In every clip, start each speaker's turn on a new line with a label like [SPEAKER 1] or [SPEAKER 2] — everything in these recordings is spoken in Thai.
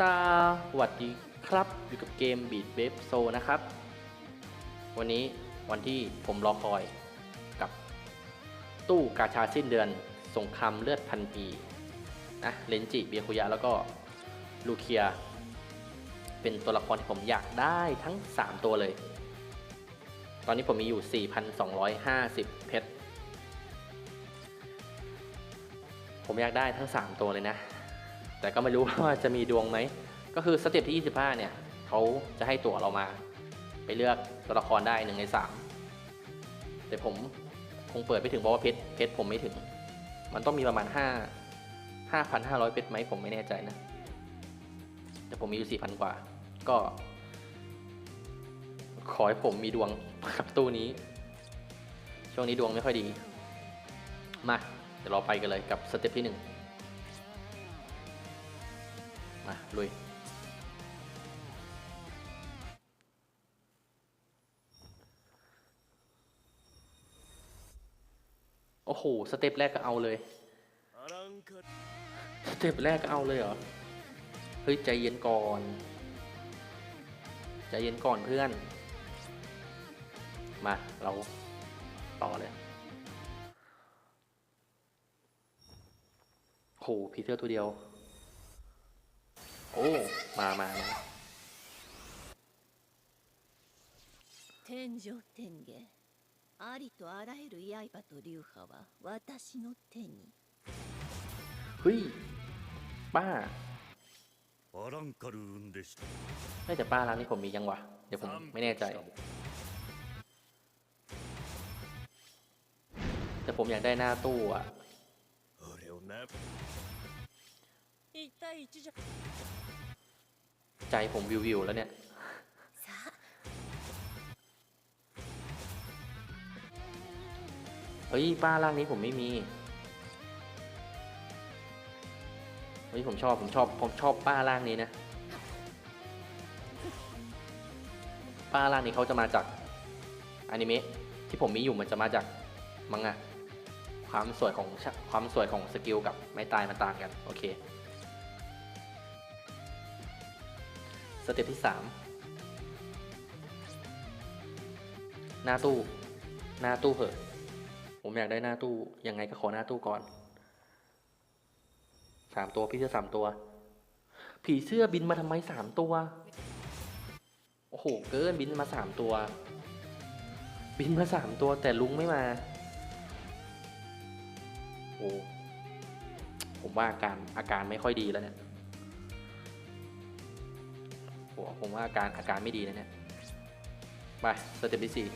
[SPEAKER 1] สวัสดีครับอยู่กับเกม Beat w a v e Soul นะครับ วันนี้วันที่ผมรอคอยกับตู้กาชาสิ้นเดือนสงครามเลือดพันปีนะเลนจิเบียคุยะแล้วก็ลูเคีย เป็นตัวละครที่ผมอยากได้ทั้ง 3 ตัวเลย ตอนนี้ผมมีอยู่ 4,250 เพชร ผมอยากได้ทั้ง 3 ตัวเลยนะ แต่ก็ไม่รู้ว่าจะมีดวงไหม ก็คือสเต็ปที่ 25 เนี่ยเขาจะให้ตั๋วเรามา ไปเลือกตัวละครได้หนึ่งใน3แต่ผมคงเปิดไม่ถึงเพราะว่าเพชรเพชรผมไม่ถึง มันต้องมีประมาณ 5 5,500 เพชรไหมผมไม่แน่ใจนะ แต่ผมมีอยู่ 4,000 กว่า ก็ ขอให้ผมมีดวงกับตู้นี้ ช่วงนี้ดวงไม่ค่อยดี มา เดี๋ยวเราไปกันเลยกับสเต็ปที่ 1 มาลุยโอ้โห สเต็ปแรกก็เอาเลย สเต็ปแรกก็เอาเลยเหรอ เฮ้ย ใจเย็นก่อน ใจเย็นก่อนเพื่อน มา เราต่อเลย โหพีเตอร์ตัวเดียว โอ้ มามามา
[SPEAKER 2] 天上天下ありとあらゆる刃と流派は私の手に
[SPEAKER 1] เฮ้ย ป้า
[SPEAKER 3] アランカル運でした
[SPEAKER 1] ไม่แต่ป้าร้านนี้ผมมียังวะ เดี๋ยวผมไม่แน่ใจ แต่ผมอยากได้หน้าตู้อะ
[SPEAKER 3] あれをな
[SPEAKER 2] 一対一じゃ
[SPEAKER 1] ใจผมวิววิวแล้วเนี่ย
[SPEAKER 2] さあ
[SPEAKER 1] เฮ้ยป้าร่างนี้ผมไม่มี เฮ้ยผมชอบผมชอบผมชอบป้าร่างนี้นะ ป้าร่างนี้เขาจะมาจากอนิเมะที่ผมมีอยู่มันจะมาจากมังงะความสวยของชะความสวยของสกิลกับไม้ตายมันต่างกัน โอเค สเต็ปที่สามหน้าตู้ หน้าตู้เหอะ ผมอยากได้หน้าตู้ ยังไงก็ขอหน้าตู้ก่อนสามตัวพี่เสื้อสามตัว ผีเสื้อบินมาทำไมสามตัว โอ้โห เกินบินมาสามตัว บินมาสามตัวแต่ลุงไม่มา โอ้ผมว่าอาการอาการไม่ค่อยดีแล้วเนี่ย โอ้ผมว่าอาการอาการไม่ดีแล้วเนี่ย ไปสเต็ปที่สี่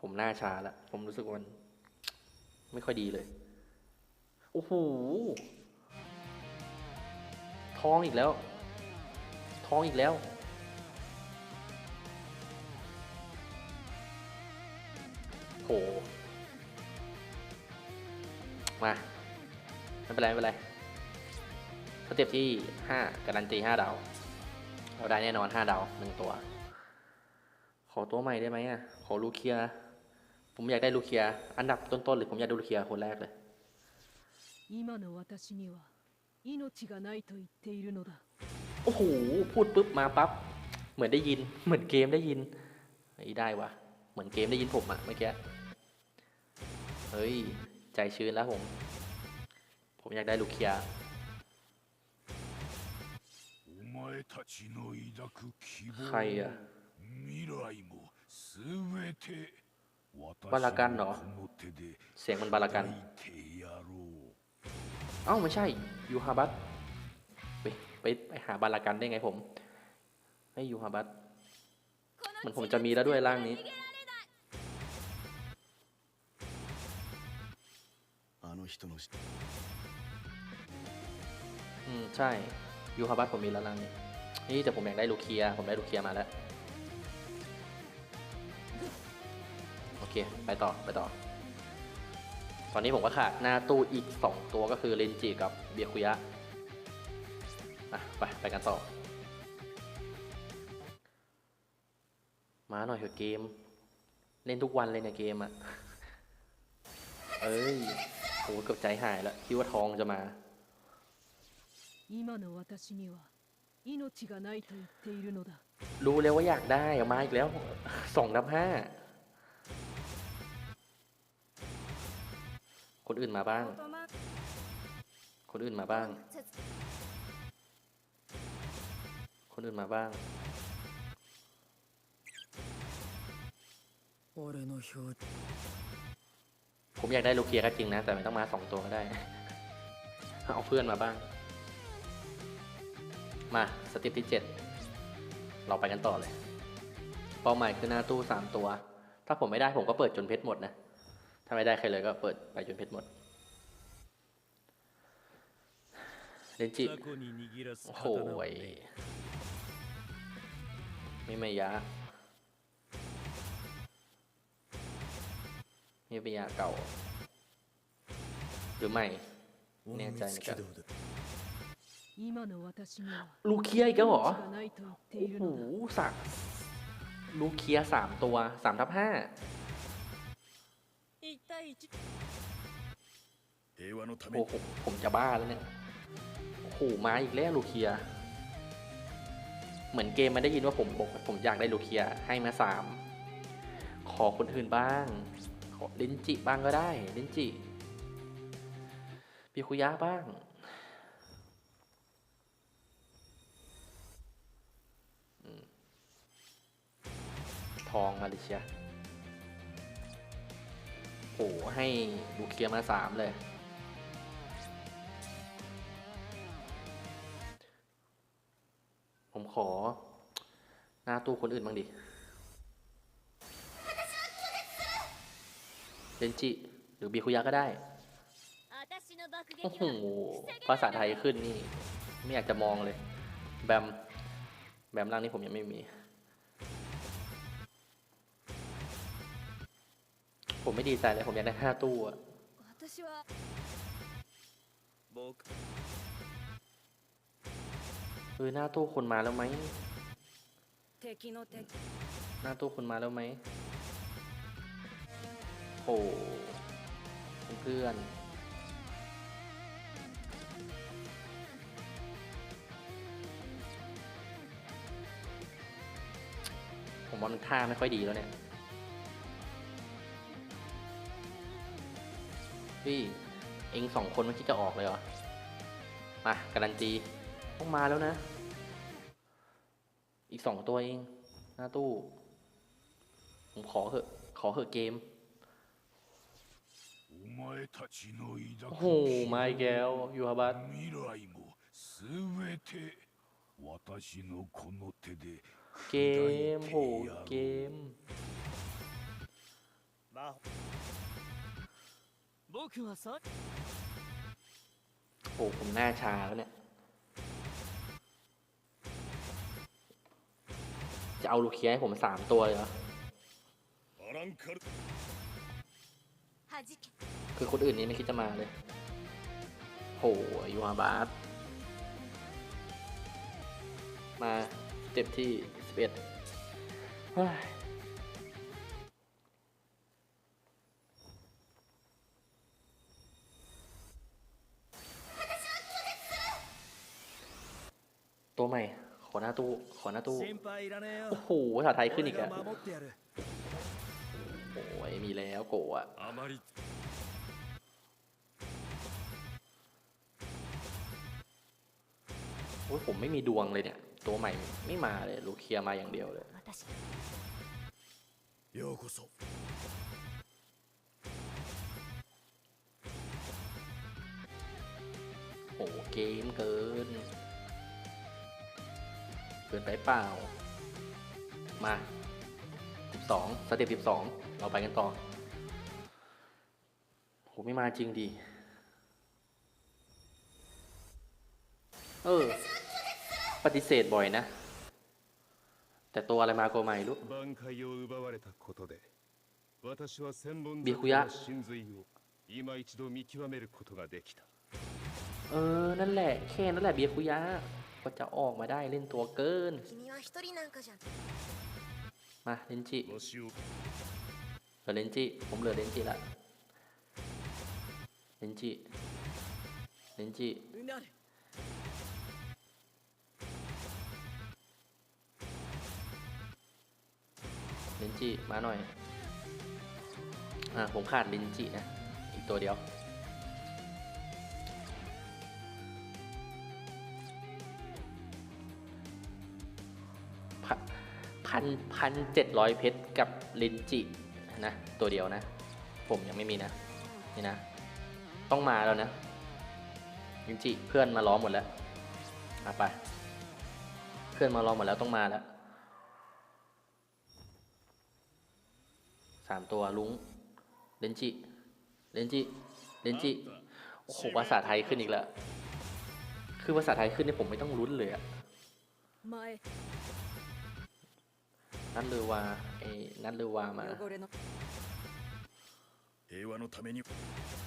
[SPEAKER 1] ผมหน้าชาแล้วผมรู้สึกว่ามัน ไม่ค่อยดีเลย โอ้โห ท้องอีกแล้ว ท้องอีกแล้ว โห มา ไม่เป็นไร ไม่เป็นไร เทียบที่ 5 การันตี 5 ดาวเราได้แน่นอน 5 ดาวหนึ่งตัว ขอตัวใหม่ได้ไหมอะ ขอลูเคีย ผมอยากได้ลูเคีย อันดับต้นๆหรือผมอยากได้ลูเคียคนแรกเลยโอ้โห พูดปุ๊บมาปั๊บ เหมือนได้ยิน เหมือนเกมได้ยินไอ้ได้วะเหมือนเกมได้ยินผมอะเมื่อกี้ เฮ้ย ใจชื้นแล้วผม ผมอยากได้ลูเคีย
[SPEAKER 3] 前たちの抱く希望
[SPEAKER 1] はいや
[SPEAKER 3] 未来もすべて私
[SPEAKER 1] バラカンの
[SPEAKER 3] のこの手で
[SPEAKER 1] เสียงมันบาลากัน
[SPEAKER 3] 抱いてやろう
[SPEAKER 1] เอ้าไม่ใช่ ยูฮาบัตไปไปไปหาบาลากันได้ไงผม ให้ยูฮาบัตเหมือนผมจะมีแล้วด้วยร่างนี้
[SPEAKER 4] あの人の
[SPEAKER 1] อืม ใช่ ยูฮาบัตผมมีแล้วร่างนี้ นี่แต่ผมอยากได้ลูเคีย ผมได้ลูเคียมาแล้ว โอเค ไปต่อ ไปต่อ ตอนนี้ผมก็ขาดหน้าตู้อีก 2 ตัวก็คือเลนจิกับเบียคุยะ อ่ะ ไป ไปกันต่อ มาหน่อยเถอะเกม เล่นทุกวันเลยเนี่ยเกมอะ เอ้ยโหเกือบใจหายแล้วคิดว่าทองจะมา
[SPEAKER 5] 今の私には 命がないと言っているのだ
[SPEAKER 1] รู้แล้วว่าอยากได้เอามาอีกแล้ว สองนับห้า คนอื่นมาบ้าง คนอื่นมาบ้าง คนอื่นมาบ้าง
[SPEAKER 4] 俺の表
[SPEAKER 1] ผมอยากได้ลูเคียก็จริงนะ แต่ไม่ต้องมาสองตัวก็ได้ เอาเพื่อนมาบ้าง มาสเต็ปที่ 7 เราไปกันต่อเลย เป้าหมายคือหน้าตู้ 3 ตัว ถ้าผมไม่ได้ผมก็เปิดจนเพชรหมดนะ ถ้าไม่ได้ใครเลยก็เปิดไปจนเพชรหมดเลนจิโอ้โหไม่ไม่ยะไม่ไบียเก่า หรือให
[SPEAKER 3] ม่แน่ใจ
[SPEAKER 5] นะครับ
[SPEAKER 1] ลูเคียอีกแล้วเหรอ โอ้โหสักลูเคียสามตัวสามทับห้าโอ้โหผมจะบ้าแล้วเนี่ย โอ้โหมาอีกแล้วลูเคีย เหมือนเกมมันได้ยินว่าผมบอกผมอยากได้ลูเคียให้มาสามขอคนอื่นบ้าง ขอลินจิบ้างก็ได้ลินจิ ปิคุยะบ้าง ทองมาเลเซียโหให้ลูเคียมาสามเลย ผมขอ หน้าตู้คนอื่นบ้างดิเรนจิ หรือบีคุยะก็ได้ โอ้โห ภาษาไทยขึ้นนี่ ไม่อยากจะมองเลย แบม แบมร่างนี้ผมยังไม่มี ผมไม่ดีใจเลยผมอยากได้ห้าตู้อะเออหน้าตู้คนมาแล้วไหมหน้าตู้คนมาแล้วไหมโหเพื่อนผมว่ามันท่าไม่ค่อยดีแล้วเนี่ย พี่เองสองคนไม่คิดจะออกเลยเหรอ มาการันตีต้องมาแล้วนะ อีกสองตัวเอง หน้าตู้ ผมขอเหอะ ขอเหอะเกม โอ้โหมาแกแล้วยูฮาบัตเกมโหเกม
[SPEAKER 4] 僕はさ
[SPEAKER 1] โอ้ผมหน้าชาแล้วเนี่ย จะเอาลูกเคียให้ผมสามตัวเลยเหรอ
[SPEAKER 3] アランカル
[SPEAKER 2] 弾け
[SPEAKER 1] คือคนอื่นนี่ไม่คิดจะมาเลย โหยูฮาบาสมาสเต็ปที่สิบเอ็ด ใหม่ ขอหน้าตู้ ขอหน้าตู้ โอ้โหภาษาไทยขึ้นอีกอะโอ้ยมีแล้วโกะโอ้ยผมไม่มีดวงเลยเนี่ย ตัวใหม่ไม่มาเลย ลูเคียมาอย่างเดียวเลยโอ้เกมเกิน เกินไปเปล่า มา 12สเต็ป12 เราไปกันต่อโหไม่มาจริงดี เออ ปฏิเสธบ่อยนะ แต่ตัวอะไรมาก็ไม่รู้
[SPEAKER 6] บียคุยะ
[SPEAKER 1] เออ นั่นแหละ แค่นั่นแหละเบียคุยะ ก็จะออกมาได้เล่นตัวเกิน มาเลนจิเหลือเลนจิผมเหลือเลนจิละเลนจิเลนจิ
[SPEAKER 4] เล
[SPEAKER 1] นจิมาหน่อยอ่าผมขาดเลนจินะอีกตัวเดียว พันพันเจ็ดร้อยเพชรกับลินจินะตัวเดียวนะ ผมยังไม่มีนะ นี่นะ ต้องมาแล้วนะลินจิเพื่อนมาล้อมหมดแล้วอะไป เพื่อนมาล้อมหมดแล้วต้องมาแล้วสามตัวลุงเลนจิเลนจิเลนจิโอ้โหภาษาไทยขึ้นอีกแล้ว คือภาษาไทยขึ้นนี่ผมไม่ต้องลุ้นเลยอะ นัดลือวาไอ้นัดลือวามา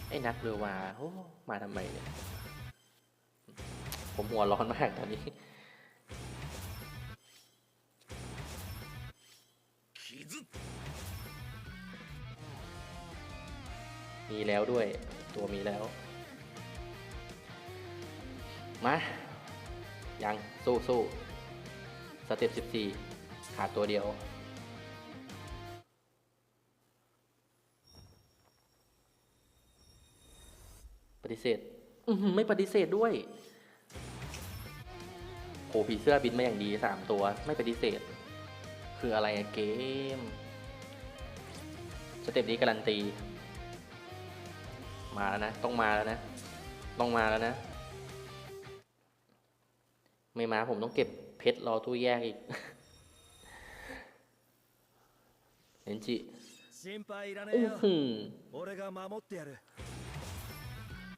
[SPEAKER 1] ไอ้นัดลือวาโอ้มาทำไมเนี่ยผมหัวร้อนมากตอนนี้มีแล้วด้วย ตัวมีแล้ว มา ยัง สู้สู้สเต็ปสิบสี่ ขาดตัวเดียว ปฏิเสธอือหือไม่ปฏิเสธด้วยโหผีเสื้อบินมาอย่างดีสามตัว ไม่ปฏิเสธ คืออะไรอะเกม สเต็ปนี้การันตี มาแล้วนะ ต้องมาแล้วนะ ต้องมาแล้วนะ ไม่มาผมต้องเก็บเพชรรอตู้แยกอีก เอ็นจิ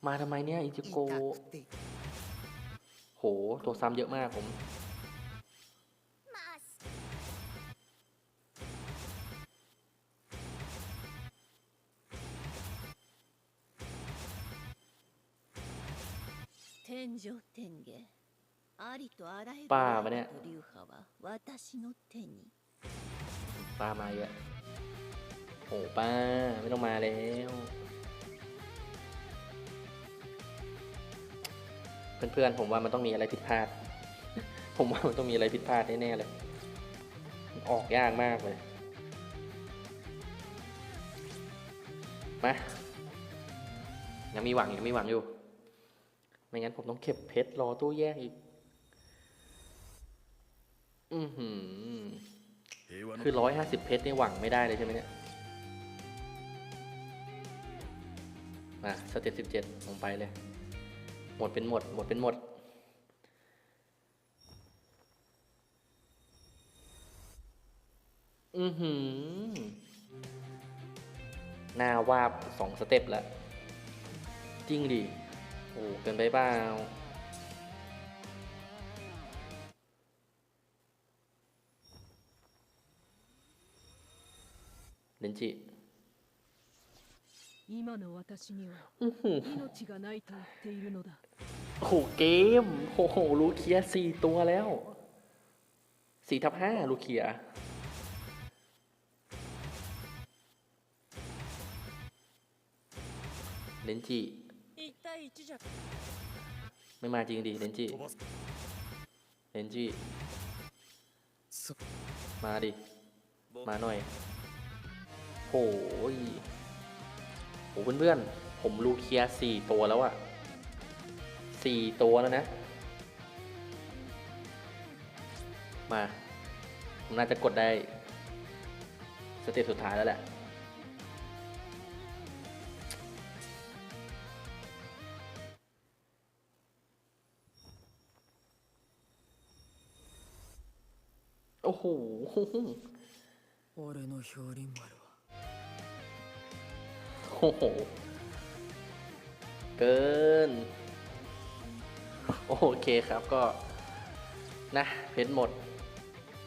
[SPEAKER 1] มาทำไมเนี่ยอิจิโกโห ตัวซ้ำเยอะมากผม
[SPEAKER 2] ป้ามาเนี่ย
[SPEAKER 1] ป้ามาเยอะ โอ้ป้า ไม่ต้องมาแล้ว เพื่อนๆ ผมว่ามันต้องมีอะไรผิดพลาด ผมว่ามันต้องมีอะไรผิดพลาดแน่ๆเลย ออกยากมากเลย มา ยังมีหวังยังมีหวังอยู่ ไม่งั้นผมต้องเก็บเพชรรอตู้แยกอีก อือหือคือร้อยห้าสิบเพชรนี่หวังไม่ได้เลยใช่ไหมเนี่ย มาสเต็ปสิบเจ็ดลงไปเลย หมดเป็นหมด หมดเป็นหมด อือหือ หน้าวาบสองสเต็ปแล้วจริงดิ โอ้เกินไปเปล่าเลนจิ
[SPEAKER 5] 今の私には
[SPEAKER 1] อื้อหือ
[SPEAKER 5] 命がないと言っているのだ
[SPEAKER 1] โอ้โหเกม โอ้โห ลูเคียสี่ตัวแล้วสี่ทับห้าลูเคีย เลนจิ
[SPEAKER 2] 一対一じゃ
[SPEAKER 1] ไม่มาจริงดิ เลนจิ
[SPEAKER 3] 飛ばす
[SPEAKER 1] เลนจิ มาดิ มาหน่อยโหย โหเพื่อนๆ ผมลูเคียสี่ตัวแล้วอะสี่ตัวแล้วนะ มา ผมน่าจะกดได้ สเต็ปสุดท้ายแล้วแหละ โอ้โห
[SPEAKER 4] 俺の氷林丸は
[SPEAKER 1] โอ้โห เกิน โอเคครับก็ นะ เพชรหมด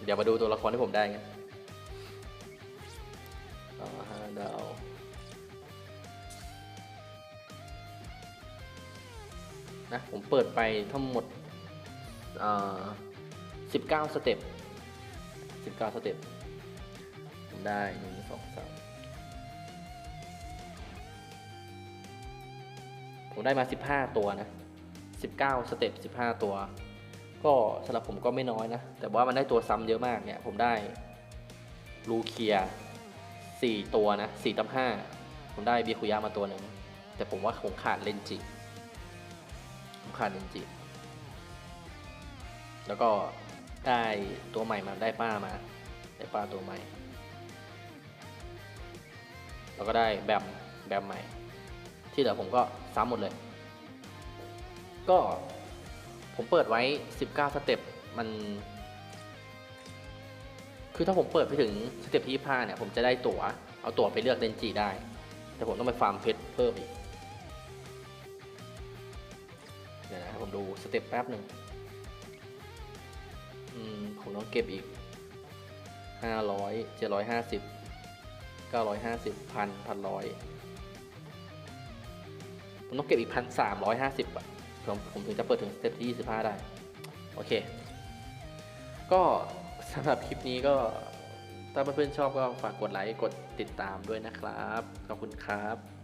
[SPEAKER 1] เดี๋ยวมาดูตัวละครที่ผมได้กันต่อห้าดาวนะ ผมเปิดไปทั้งหมดอ่าสิบเก้าสเต็ปสิบเก้าสเต็ปผมได้หนึ่ง ผมได้มา 15 ตัวนะ 19 สเต็ป 15 ตัว ก็สำหรับผมก็ไม่น้อยนะ แต่ว่ามันได้ตัวซ้ำเยอะมากเนี่ย ผมได้ลูเคียสี่ตัวนะสี่ตับห้าผมได้บีคุยะมาตัวหนึ่ง แต่ผมว่าผมขาดเลนจิผมขาดเลนจิ แล้วก็ได้ตัวใหม่มาได้ป้ามา ได้ป้าตัวใหม่ แล้วก็ได้แบมแบมใหม่ ที่เหลือผมก็ ซ้ำหมดเลย ก็ผมเปิดไว้ 19 สเต็ปมัน คือถ้าผมเปิดไปถึงสเต็ปที่25เนี่ย ผมจะได้ตั๋ว เอาตั๋วไปเลือกเลนจีได้ แต่ผมต้องไปฟาร์มเพชรเพิ่มอีก เดี๋ยวนะครับผมดูสเต็ปแป๊บหนึ่งอืมผมต้องเก็บอีก 500 750 950พันพันร้อย ผมต้องเก็บอีกพันสามร้อยห้าสิบอะผมผมถึงจะเปิดถึงสเต็ปที่สิบห้าได้ โอเค ก็สำหรับคลิปนี้ก็ถ้าเพื่อนๆชอบก็ฝากกดไลค์ กดติดตามด้วยนะครับ ขอบคุณครับ